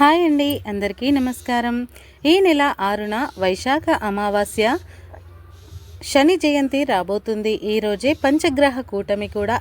Hi అండి అందరికీ నమస్కారం. ఈ నెల ఆరున వైశాఖ అమావాస్య శని జయంతి రాబోతుంది. ఈరోజే పంచగ్రహ కూటమి కూడా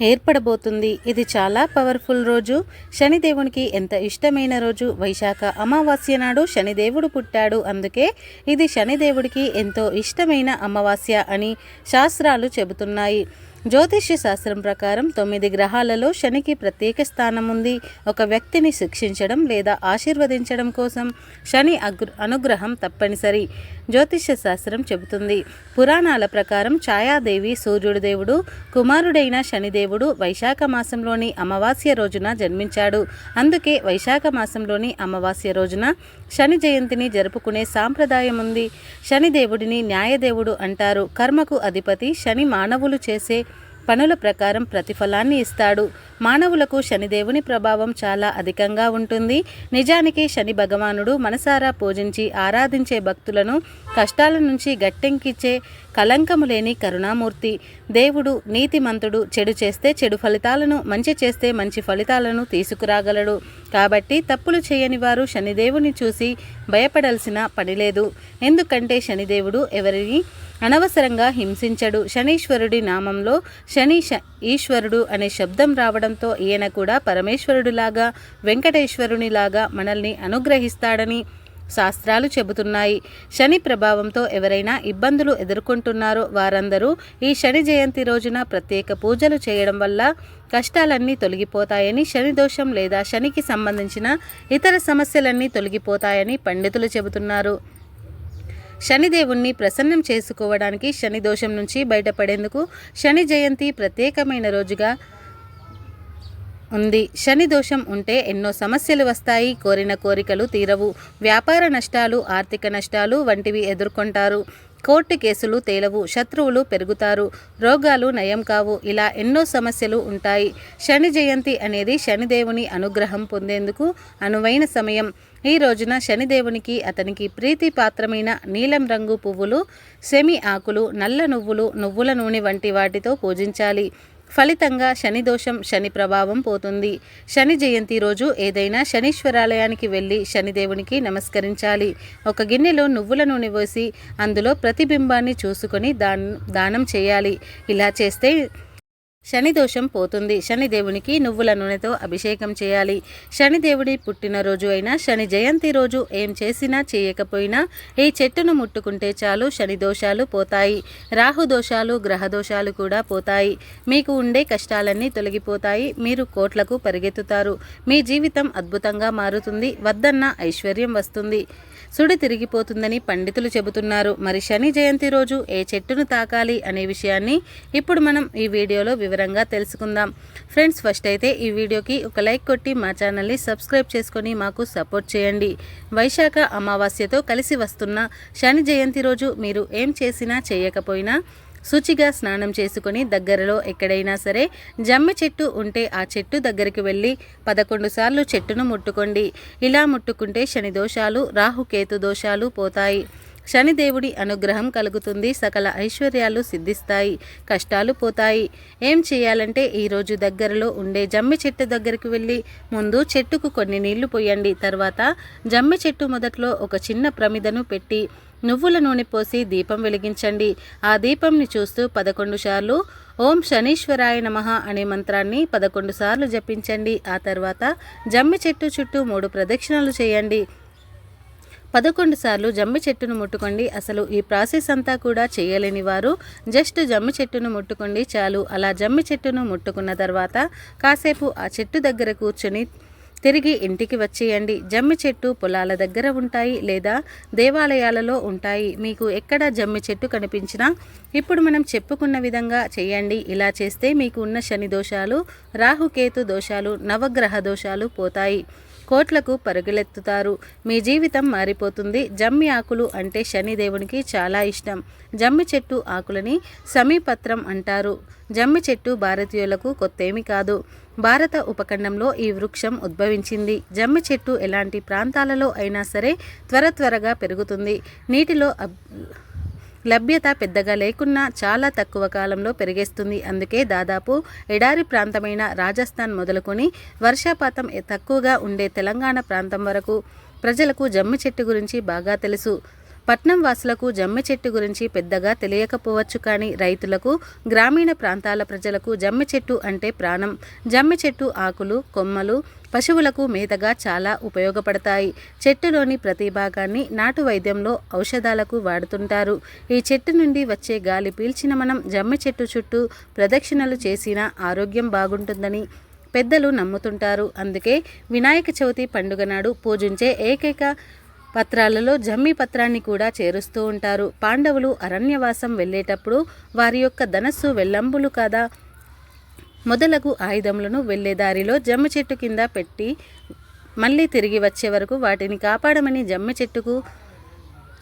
ఏర్పడబోతుంది. ఇది చాలా పవర్ఫుల్ రోజు. శనిదేవునికి ఎంత ఇష్టమైన రోజు? వైశాఖ అమావాస్య నాడు శనిదేవుడు పుట్టాడు. అందుకే ఇది శనిదేవుడికి ఎంతో ఇష్టమైన అమావాస్య అని శాస్త్రాలు చెబుతున్నాయి. జ్యోతిష్య శాస్త్రం ప్రకారం తొమ్మిది గ్రహాలలో శనికి ప్రత్యేక స్థానం ఉంది ఒక వ్యక్తిని శిక్షించడం లేదా ఆశీర్వదించడం కోసం శని అగ్ర అనుగ్రహం తప్పనిసరి. జ్యోతిష్య శాస్త్రం చెబుతుంది. పురాణాల ప్రకారం ఛాయాదేవి సూర్యుడు దేవుడు కుమారుడైన శనిదేవుడు వైశాఖ మాసంలోని అమావాస్య రోజున జన్మించాడు. అందుకే వైశాఖ మాసంలోని అమావాస్య రోజున శని జయంతిని జరుపుకునే సాంప్రదాయం ఉంది. శనిదేవుడిని న్యాయదేవుడు అంటారు. కర్మకు అధిపతి శని మానవులు చేసే పనుల ప్రకారం ప్రతిఫలాన్ని ఇస్తాడు. మానవులకు శనిదేవుని ప్రభావం చాలా అధికంగా ఉంటుంది. నిజానికి శని భగవానుడు మనసారా పూజించి ఆరాధించే భక్తులను కష్టాల నుంచి గట్టెంకిచ్చే కలంకము లేని కరుణామూర్తి. దేవుడు నీతిమంతుడు చెడు చేస్తే చెడు ఫలితాలను మంచి చేస్తే మంచి ఫలితాలను తీసుకురాగలడు. కాబట్టి తప్పులు చేయని వారు శనిదేవుని చూసి భయపడాల్సిన పనిలేదు ఎందుకంటే శనిదేవుడు ఎవరిని అనవసరంగా హింసించడు. శనీశ్వరుడి నామంలో శని శ ఈశ్వరుడు అనే శబ్దం రావడంతో ఈయన కూడా పరమేశ్వరుడిలాగా వెంకటేశ్వరునిలాగా మనల్ని అనుగ్రహిస్తాడని శాస్త్రాలు చెబుతున్నాయి. శని ప్రభావంతో ఎవరైనా ఇబ్బందులు ఎదుర్కొంటున్నారో వారందరూ ఈ శని జయంతి రోజున ప్రత్యేక పూజలు చేయడం వల్ల కష్టాలన్నీ తొలగిపోతాయని శని దోషం లేదా శనికి సంబంధించిన ఇతర సమస్యలన్నీ తొలగిపోతాయని పండితులు చెబుతున్నారు. శనిదేవుణ్ణి ప్రసన్నం చేసుకోవడానికి శని దోషం నుంచి బయటపడేందుకు శని జయంతి ప్రత్యేకమైన రోజుగా ఉంది. శని దోషం ఉంటే ఎన్నో సమస్యలు వస్తాయి. కోరిన కోరికలు తీరవు. వ్యాపార నష్టాలు ఆర్థిక నష్టాలు వంటివి ఎదుర్కొంటారు. కోర్టు కేసులు తేలవు. శత్రువులు పెరుగుతారు. రోగాలు నయం కావు. ఇలా ఎన్నో సమస్యలు ఉంటాయి. శని జయంతి అనేది శనిదేవుని అనుగ్రహం పొందేందుకు అనువైన సమయం. ఈ రోజున శనిదేవునికి అతనికి ప్రీతి పాత్రమైన నీలం రంగు పువ్వులు సెమి ఆకులు నల్ల నువ్వులు నువ్వుల నూనె వంటి వాటితో పూజించాలి. ఫలితంగా శని దోషం శని ప్రభావం పోతుంది. శని జయంతి రోజు ఏదైనా శనీశ్వరాలయానికి వెళ్ళి శనిదేవునికి నమస్కరించాలి. ఒక గిన్నెలో నువ్వుల నూనె పోసి అందులో ప్రతిబింబాన్ని చూసుకొని దాన్ దానం చేయాలి. ఇలా చేస్తే శని దోషం పోతుంది. శనిదేవునికి నువ్వుల నూనెతో అభిషేకం చేయాలి. శనిదేవుడి పుట్టినరోజు అయినా శని జయంతి రోజు ఏం చేసినా చేయకపోయినా ఈ చెట్టును ముట్టుకుంటే చాలు శని దోషాలు పోతాయి. రాహు దోషాలు గ్రహ దోషాలు కూడా పోతాయి. మీకు ఉండే కష్టాలన్నీ తొలగిపోతాయి. మీరు కోట్లకు పరిగెత్తుతారు. మీ జీవితం అద్భుతంగా మారుతుంది. వద్దన్న ఐశ్వర్యం వస్తుంది. సుడి తిరిగిపోతుందని పండితులు చెబుతున్నారు. మరి శని జయంతి రోజు ఏ చెట్టును తాకాలి అనే విషయాన్ని ఇప్పుడు మనం ఈ వీడియోలో వివరంగా తెలుసుకుందాం. ఫ్రెండ్స్ ఫస్ట్ అయితే ఈ వీడియోకి ఒక లైక్ కొట్టి మా ఛానల్ని సబ్స్క్రైబ్ చేసుకొని మాకు సపోర్ట్ చేయండి. వైశాఖ అమావాస్యతో కలిసి వస్తున్న శని జయంతి రోజు మీరు ఏం చేసినా చేయకపోయినా శుచిగా స్నానం చేసుకుని దగ్గరలో ఎక్కడైనా సరే జమ్మి చెట్టు ఉంటే ఆ చెట్టు దగ్గరికి వెళ్ళి పదకొండు సార్లు చెట్టును ముట్టుకోండి. ఇలా ముట్టుకుంటే శని దోషాలు రాహుకేతు దోషాలు పోతాయి. శనిదేవుడి అనుగ్రహం కలుగుతుంది. సకల ఐశ్వర్యాలు సిద్ధిస్తాయి. కష్టాలు పోతాయి. ఏం చేయాలంటే ఈరోజు దగ్గరలో ఉండే జమ్మి చెట్టు దగ్గరికి వెళ్ళి ముందు చెట్టుకు కొన్ని నీళ్ళు పోయండి. తర్వాత జమ్మి చెట్టు మొదట్లో ఒక చిన్న ప్రమిదను పెట్టి నువ్వుల నూనె పోసి దీపం వెలిగించండి. ఆ దీపంని చూస్తూ పదకొండు సార్లు ఓం శనీశ్వరాయ నమ అనే మంత్రాన్ని పదకొండు సార్లు జపించండి. ఆ తర్వాత జమ్మి చెట్టు చుట్టూ మూడు ప్రదక్షిణలు చేయండి. పదకొండు సార్లు జమ్మి చెట్టును ముట్టుకోండి. అసలు ఈ ప్రాసెస్ అంతా కూడా చేయలేని వారు జస్ట్ జమ్మి చెట్టును ముట్టుకోండి చాలు. అలా జమ్మి చెట్టును ముట్టుకున్న తర్వాత కాసేపు ఆ చెట్టు దగ్గర కూర్చొని తిరిగి ఇంటికి వచ్చేయండి. జమ్మి చెట్టు పొలాల దగ్గర ఉంటాయి లేదా దేవాలయాలలో ఉంటాయి. మీకు ఎక్కడ జమ్మి చెట్టు కనిపించినా ఇప్పుడు మనం చెప్పుకున్న విధంగా చేయండి. ఇలా చేస్తే మీకు ఉన్న శని దోషాలు రాహుకేతు దోషాలు నవగ్రహ దోషాలు పోతాయి. కోట్లకు పరుగులెత్తుతారు. మీ జీవితం మారిపోతుంది. జమ్మి ఆకులు అంటే శని దేవునికి చాలా ఇష్టం. జమ్మి చెట్టు ఆకులని సమీపత్రం అంటారు. జమ్మి చెట్టు భారతీయులకు కొత్తేమి కాదు. భారత ఉపఖండంలో ఈ వృక్షం ఉద్భవించింది. జమ్మి చెట్టు ఎలాంటి ప్రాంతాలలో అయినా సరే త్వర త్వరగా పెరుగుతుంది. నీటిలో అబ్ లభ్యత పెద్దగా లేకున్నా చాలా తక్కువ కాలంలో పెరిగేస్తుంది. అందుకే దాదాపు ఎడారి ప్రాంతమైన రాజస్థాన్ మొదలుకొని వర్షపాతం తక్కువగా ఉండే తెలంగాణ ప్రాంతం వరకు ప్రజలకు జమ్మి చెట్టు గురించి బాగా తెలుసు. పట్నం వాసులకు జమ్మి చెట్టు గురించి పెద్దగా తెలియకపోవచ్చు కానీ రైతులకు గ్రామీణ ప్రాంతాల ప్రజలకు జమ్మి చెట్టు అంటే ప్రాణం. జమ్మి చెట్టు ఆకులు కొమ్మలు పశువులకు మేతగా చాలా ఉపయోగపడతాయి. చెట్టులోని ప్రతి భాగాన్ని నాటు వైద్యంలో ఔషధాలకు వాడుతుంటారు. ఈ చెట్టు నుండి వచ్చే గాలి పీల్చిన మనం జమ్మి చెట్టు చుట్టూ ప్రదక్షిణలు చేసినా ఆరోగ్యం బాగుంటుందని పెద్దలు నమ్ముతుంటారు. అందుకే వినాయక చవితి పండుగ నాడు పూజించే ఏకైక పత్రాలలో జమ్మి పత్రాన్ని కూడా చేరుస్తూ ఉంటారు. పాండవులు అరణ్యవాసం వెళ్ళేటప్పుడు వారి యొక్క ధనస్సు వెల్లంబులు కదా? మొదలగు ఆయుధములను వెళ్ళే దారిలో జమ్మి చెట్టు కింద పెట్టి మళ్ళీ తిరిగి వచ్చే వరకు వాటిని కాపాడమని జమ్మి చెట్టుకు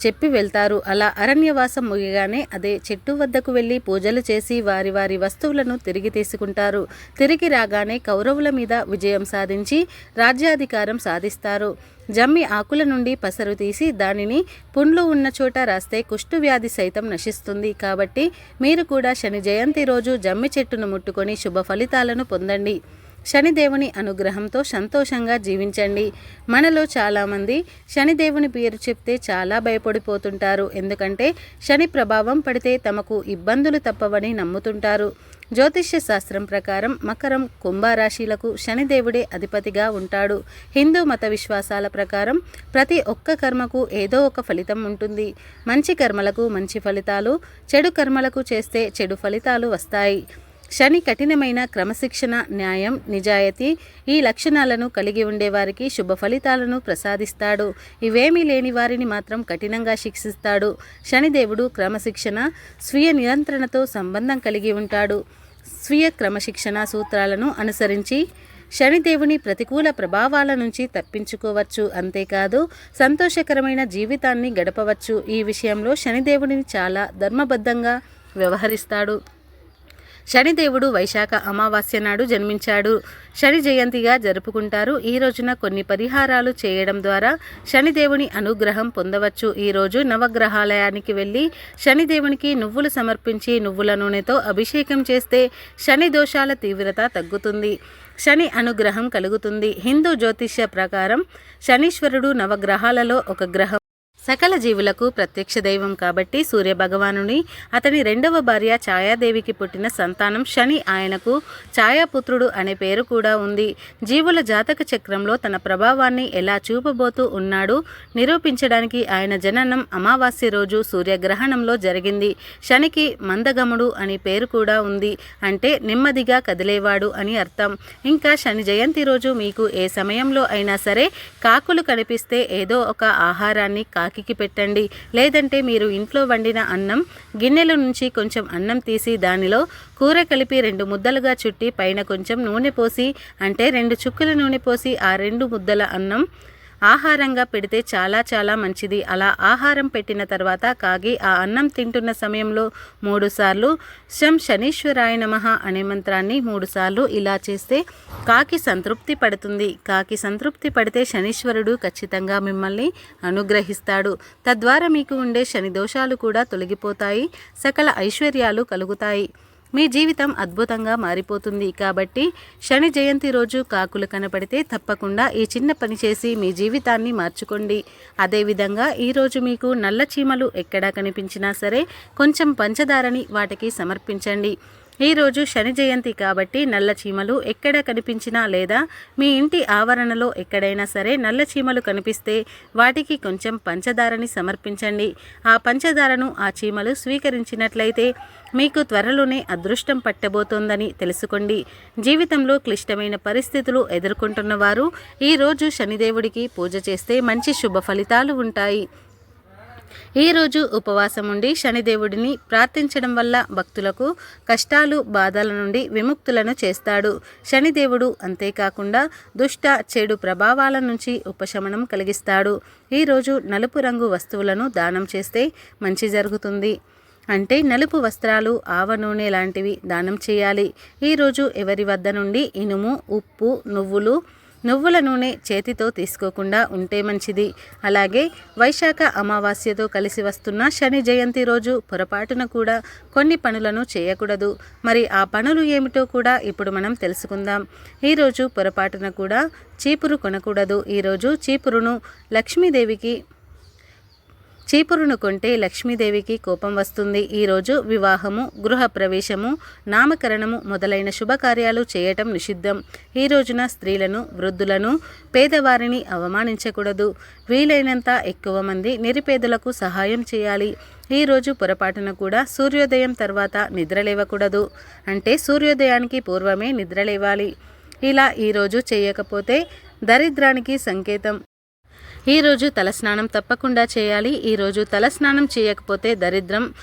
చెప్పి వెళ్తారు. అలా అరణ్యవాసం ముగిగానే అదే చెట్టు వద్దకు వెళ్ళి పూజలు చేసి వారి వారి వస్తువులను తిరిగి తీసుకుంటారు. తిరిగి రాగానే కౌరవుల మీద విజయం సాధించి రాజ్యాధికారం సాధిస్తారు. జమ్మి ఆకుల నుండి పసరు తీసి దానిని పుండ్లు ఉన్న చోట రాస్తే కుష్టు వ్యాధి సైతం నశిస్తుంది. కాబట్టి మీరు కూడా శని జయంతి రోజు జమ్మి చెట్టును ముట్టుకొని శుభ ఫలితాలను పొందండి. శనిదేవుని అనుగ్రహంతో సంతోషంగా జీవించండి. మనలో చాలామంది శనిదేవుని పేరు చెప్తే చాలా భయపడిపోతుంటారు. ఎందుకంటే శని ప్రభావం పడితే తమకు ఇబ్బందులు తప్పవని నమ్ముతుంటారు. జ్యోతిష్య శాస్త్రం ప్రకారం మకరం కుంభరాశిలకు శనిదేవుడే అధిపతిగా ఉంటాడు. హిందూ మత విశ్వాసాల ప్రకారం ప్రతి ఒక్క కర్మకు ఏదో ఒక ఫలితం ఉంటుంది. మంచి కర్మలకు మంచి ఫలితాలు చెడు కర్మలకు చేస్తే చెడు ఫలితాలు వస్తాయి. శని కఠినమైన క్రమశిక్షణ న్యాయం నిజాయితీ ఈ లక్షణాలను కలిగి ఉండేవారికి శుభ ఫలితాలను ప్రసాదిస్తాడు. ఇవేమీ లేని వారిని మాత్రం కఠినంగా శిక్షిస్తాడు. శనిదేవుడు క్రమశిక్షణ స్వీయ నియంత్రణతో సంబంధం కలిగి ఉంటాడు. స్వీయ క్రమశిక్షణ సూత్రాలను అనుసరించి శనిదేవుని ప్రతికూల ప్రభావాల నుంచి తప్పించుకోవచ్చు. అంతేకాదు సంతోషకరమైన జీవితాన్ని గడపవచ్చు. ఈ విషయంలో శనిదేవుడిని చాలా ధర్మబద్ధంగా వ్యవహరిస్తాడు. శనిదేవుడు వైశాఖ అమావాస్య నాడు జన్మించాడు. శని జయంతిగా జరుపుకుంటారు. ఈ రోజున కొన్ని పరిహారాలు చేయడం ద్వారా శనిదేవుని అనుగ్రహం పొందవచ్చు. ఈరోజు నవగ్రహాలయానికి వెళ్ళి శనిదేవునికి నువ్వులు సమర్పించి నువ్వుల నూనెతో అభిషేకం చేస్తే శని దోషాల తీవ్రత తగ్గుతుంది. శని అనుగ్రహం కలుగుతుంది. హిందూ జ్యోతిష్య ప్రకారం శనీశ్వరుడు నవగ్రహాలలో ఒక గ్రహం. సకల జీవులకు ప్రత్యక్ష దైవం కాబట్టి సూర్యభగవానుని అతని రెండవ భార్య ఛాయాదేవికి పుట్టిన సంతానం శని ఆయనకు ఛాయాపుత్రుడు అనే పేరు కూడా ఉంది. జీవుల జాతక చక్రంలో తన ప్రభావాన్ని ఎలా చూపబోతూ ఉన్నాడు నిరూపించడానికి ఆయన జననం అమావాస్య రోజు సూర్యగ్రహణంలో జరిగింది. శనికి మందగముడు అని పేరు కూడా ఉంది. అంటే నెమ్మదిగా కదిలేవాడు అని అర్థం. ఇంకా శని జయంతి రోజు మీకు ఏ సమయంలో అయినా సరే కాకులు కనిపిస్తే ఏదో ఒక ఆహారాన్ని కాకికి పెట్టండి. లేదంటే మీరు ఇంట్లో వండిన అన్నం గిన్నెల నుంచి కొంచెం అన్నం తీసి దానిలో కూర కలిపి రెండు ముద్దలుగా చుట్టి పైన కొంచెం నూనె పోసి అంటే రెండు చుక్కల నూనె పోసి ఆ రెండు ముద్దల అన్నం ఆహారంగా పెడితే చాలా చాలా మంచిది. అలా ఆహారం పెట్టిన తర్వాత కాగి ఆ అన్నం తింటున్న సమయంలో మూడుసార్లు శం శనీశ్వరాయ నమ అనే మంత్రాన్ని మూడుసార్లు ఇలా చేస్తే కాకి సంతృప్తి పడుతుంది. కాకి సంతృప్తి పడితే శనీశ్వరుడు ఖచ్చితంగా మిమ్మల్ని అనుగ్రహిస్తాడు. తద్వారా మీకు ఉండే శని దోషాలు కూడా తొలగిపోతాయి. సకల ఐశ్వర్యాలు కలుగుతాయి. మీ జీవితం అద్భుతంగా మారిపోతుంది. కాబట్టి శని జయంతి రోజు కాకులు కనపడితే తప్పకుండా ఈ చిన్న పని చేసి మీ జీవితాన్ని మార్చుకోండి. అదేవిధంగా ఈరోజు మీకు నల్ల చీమలు ఎక్కడా కనిపించినా సరే కొంచెం పంచదారని వాటికి సమర్పించండి. ఈరోజు శని జయంతి కాబట్టి నల్ల చీమలు ఎక్కడ కనిపించినా లేదా మీ ఇంటి ఆవరణలో ఎక్కడైనా సరే నల్ల చీమలు కనిపిస్తే వాటికి కొంచెం పంచదారని సమర్పించండి. ఆ పంచదారను ఆ చీమలు స్వీకరించినట్లయితే మీకు త్వరలోనే అదృష్టం పట్టబోతోందని తెలుసుకోండి. జీవితంలో క్లిష్టమైన పరిస్థితులు ఎదుర్కొంటున్న వారు ఈరోజు శనిదేవుడికి పూజ చేస్తే మంచి శుభ ఫలితాలు ఉంటాయి. ఈరోజు ఉపవాసం ఉండి శనిదేవుడిని ప్రార్థించడం వల్ల భక్తులకు కష్టాలు బాధల నుండి విముక్తులను చేస్తాడు. శనిదేవుడు అంతేకాకుండా దుష్ట చెడు ప్రభావాల నుంచి ఉపశమనం కలిగిస్తాడు. ఈరోజు నలుపు రంగు వస్తువులను దానం చేస్తే మంచి జరుగుతుంది. అంటే నలుపు వస్త్రాలు ఆవ నూనె లాంటివి దానం చేయాలి. ఈరోజు ఎవరి వద్ద నుండి ఇనుము ఉప్పు నువ్వులు నువ్వుల నూనె చేతితో తీసుకోకుండా ఉంటే మంచిది. అలాగే వైశాఖ అమావాస్యతో కలిసి వస్తున్న శని జయంతి రోజు పొరపాటున కూడా కొన్ని పనులను చేయకూడదు. మరి ఆ పనులు ఏమిటో కూడా ఇప్పుడు మనం తెలుసుకుందాం. ఈరోజు పొరపాటున కూడా చీపురు కొనకూడదు. ఈరోజు చీపురును లక్ష్మీదేవికి చీపురును కొంటే లక్ష్మీదేవికి కోపం వస్తుంది. ఈరోజు వివాహము గృహ ప్రవేశము నామకరణము మొదలైన శుభకార్యాలు చేయటం నిషిద్ధం. ఈ రోజున స్త్రీలను వృద్ధులను పేదవారిని అవమానించకూడదు. వీలైనంత ఎక్కువ మంది నిరుపేదలకు సహాయం చేయాలి. ఈరోజు పొరపాటున కూడా సూర్యోదయం తర్వాత నిద్రలేవకూడదు అంటే సూర్యోదయానికి పూర్వమే నిద్రలేవాలి ఇలా ఈరోజు చేయకపోతే దరిద్రానికి సంకేతం. ఈరోజు తలస్నానం తప్పకుండా చేయాలి. ఈరోజు తలస్నానం చేయకపోతే దరిద్రం.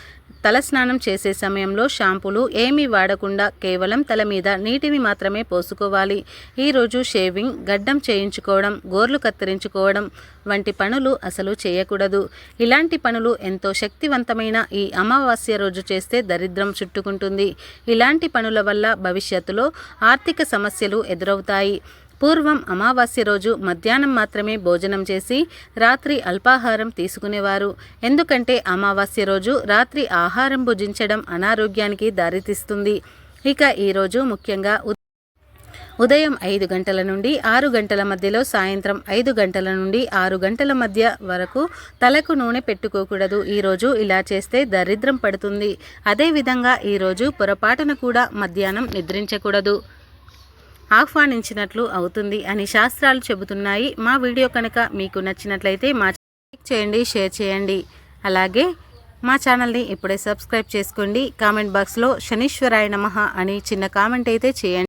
తలస్నానం చేసే సమయంలో షాంపూలు ఏమీ వాడకుండా కేవలం తల మీద నీటిని మాత్రమే పోసుకోవాలి. ఈరోజు షేవింగ్ గడ్డం చేయించుకోవడం గోర్లు కత్తిరించుకోవడం వంటి పనులు అసలు చేయకూడదు. ఇలాంటి పనులు ఎంతో శక్తివంతమైన ఈ అమావాస్య రోజు చేస్తే దరిద్రం చుట్టుకుంటుంది. ఇలాంటి పనుల వల్ల భవిష్యత్తులో ఆర్థిక సమస్యలు ఎదురవుతాయి. పూర్వం అమావాస్య రోజు మధ్యాహ్నం మాత్రమే భోజనం చేసి రాత్రి అల్పాహారం తీసుకునేవారు. ఎందుకంటే అమావాస్య రోజు రాత్రి ఆహారం భుజించడం అనారోగ్యానికి దారితీస్తుంది. ఇక ఈరోజు ముఖ్యంగా ఉ- ఉదయం ఐదు గంటల నుండి ఆరు గంటల మధ్యలో సాయంత్రం ఐదు గంటల నుండి ఆరు గంటల మధ్య వరకు తలకు నూనె పెట్టుకోకూడదు. ఈరోజు ఇలా చేస్తే దరిద్రం పడుతుంది. అదేవిధంగా ఈరోజు పొరపాటున కూడా మధ్యాహ్నం నిద్రించకూడదు. ఆహ్వానించినట్లు అవుతుంది అని శాస్త్రాలు చెబుతున్నాయి. మా వీడియో కనుక మీకు నచ్చినట్లయితే మా క్లిక్ చేయండి షేర్ చేయండి. అలాగే మా ఛానల్ని ఇప్పుడే సబ్స్క్రైబ్ చేసుకోండి. కామెంట్ బాక్స్లో శనీశ్వరాయ నమ అని చిన్న కామెంట్ అయితే చేయండి.